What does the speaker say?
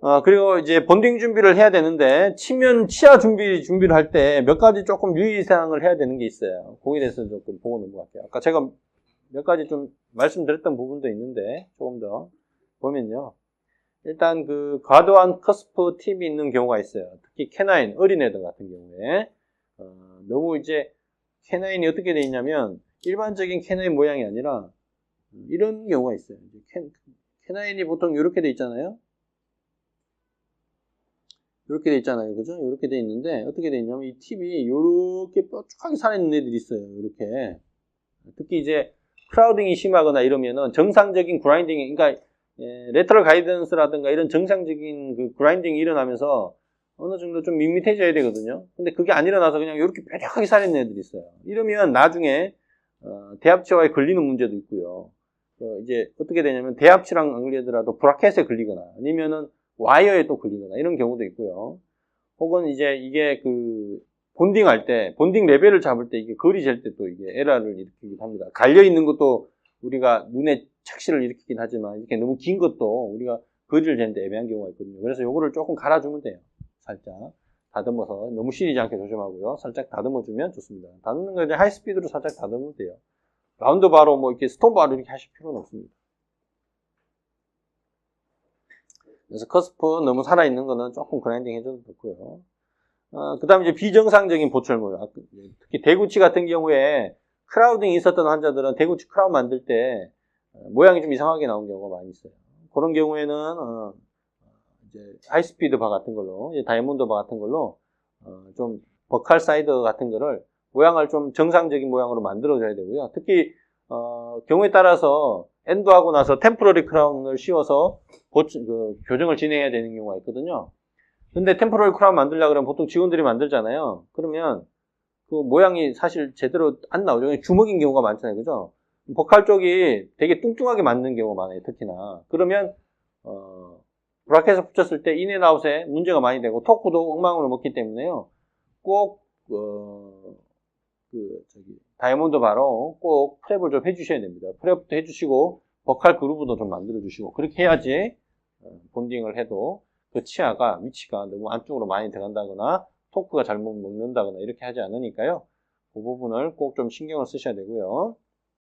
어, 그리고 이제 본딩 준비를 해야 되는데, 치면 치아 준비, 준비를 할 때 몇 가지 조금 유의 사항을 해야 되는 게 있어요. 거기에 대해서 조금 보고 넘어갈게요. 아까 제가 몇 가지 좀 말씀드렸던 부분도 있는데, 조금 더 보면요. 일단 그 과도한 커스프 팁이 있는 경우가 있어요. 특히 캐나인, 어린애들 같은 경우에. 어, 너무 이제 캐나인이 어떻게 돼 있냐면, 일반적인 캐나인 모양이 아니라, 이런 경우가 있어요. 캐, 캐나인이 보통 이렇게 돼 있잖아요. 이렇게 돼 있잖아요. 그죠? 이렇게 돼 있는데, 어떻게 돼 있냐면, 이 팁이 이렇게 뾰족하게 살아있는 애들이 있어요. 이렇게. 특히 이제, 크라우딩이 심하거나 이러면은, 정상적인 그라인딩이, 그러니까, 예, 레터럴 가이던스라든가 이런 정상적인 그 그라인딩이 일어나면서, 어느 정도 좀 밋밋해져야 되거든요. 근데 그게 안 일어나서 그냥 이렇게 뾰족하게 살아있는 애들이 있어요. 이러면 나중에, 어, 대합치와에 걸리는 문제도 있고요. 어, 이제, 어떻게 되냐면, 대합치랑 안 걸리더라도 브라켓에 걸리거나, 아니면은, 와이어에 또 걸리거나 이런 경우도 있고요. 혹은 이제 이게 그 본딩 할 때, 본딩 레벨을 잡을 때 이게 거리 잴 때 또 이게 에러를 일으키기도 합니다. 갈려 있는 것도 우리가 눈에 착시를 일으키긴 하지만 이렇게 너무 긴 것도 우리가 거리를 재는데 애매한 경우가 있거든요. 그래서 요거를 조금 갈아주면 돼요. 살짝. 다듬어서 너무 시리지 않게 조심하고요. 살짝 다듬어주면 좋습니다. 다듬는 거 이제 하이스피드로 살짝 다듬으면 돼요. 라운드 바로 뭐 이렇게 스톤 바로 이렇게 하실 필요는 없습니다. 그래서 커스프 너무 살아있는 거는 조금 그라인딩 해줘도 좋고요. 어, 그 다음에 이제 비정상적인 보철물. 아, 그, 특히 대구치 같은 경우에 크라우딩이 있었던 환자들은 대구치 크라운 만들 때 어, 모양이 좀 이상하게 나온 경우가 많이 있어요. 그런 경우에는, 어, 이제 하이스피드 바 같은 걸로, 다이아몬드 바 같은 걸로, 어, 좀 버칼 사이드 같은 거를 모양을 좀 정상적인 모양으로 만들어줘야 되고요. 특히, 어, 경우에 따라서 엔도하고 나서 템포러리 크라운을 씌워서 고치- 그 교정을 진행해야 되는 경우가 있거든요. 근데 템포럴 크라운 만들려고 그러면 보통 직원들이 만들잖아요. 그러면 그 모양이 사실 제대로 안 나오죠. 주먹인 경우가 많잖아요. 그죠? 버칼 쪽이 되게 뚱뚱하게 맞는 경우가 많아요. 특히나. 그러면, 어, 브라켓에 붙였을 때 인앤아웃에 문제가 많이 되고 토크도 엉망으로 먹기 때문에요. 꼭, 어, 그, 저기, 다이아몬드 바로 꼭 프랩을 좀 해주셔야 됩니다. 프랩도 해주시고, 버칼 그루브도 좀 만들어주시고, 그렇게 해야지, 어, 본딩을 해도 그 치아가 위치가 너무 안쪽으로 많이 들어간다거나 토크가 잘못 먹는다거나 이렇게 하지 않으니까요. 그 부분을 꼭 좀 신경을 쓰셔야 되고요.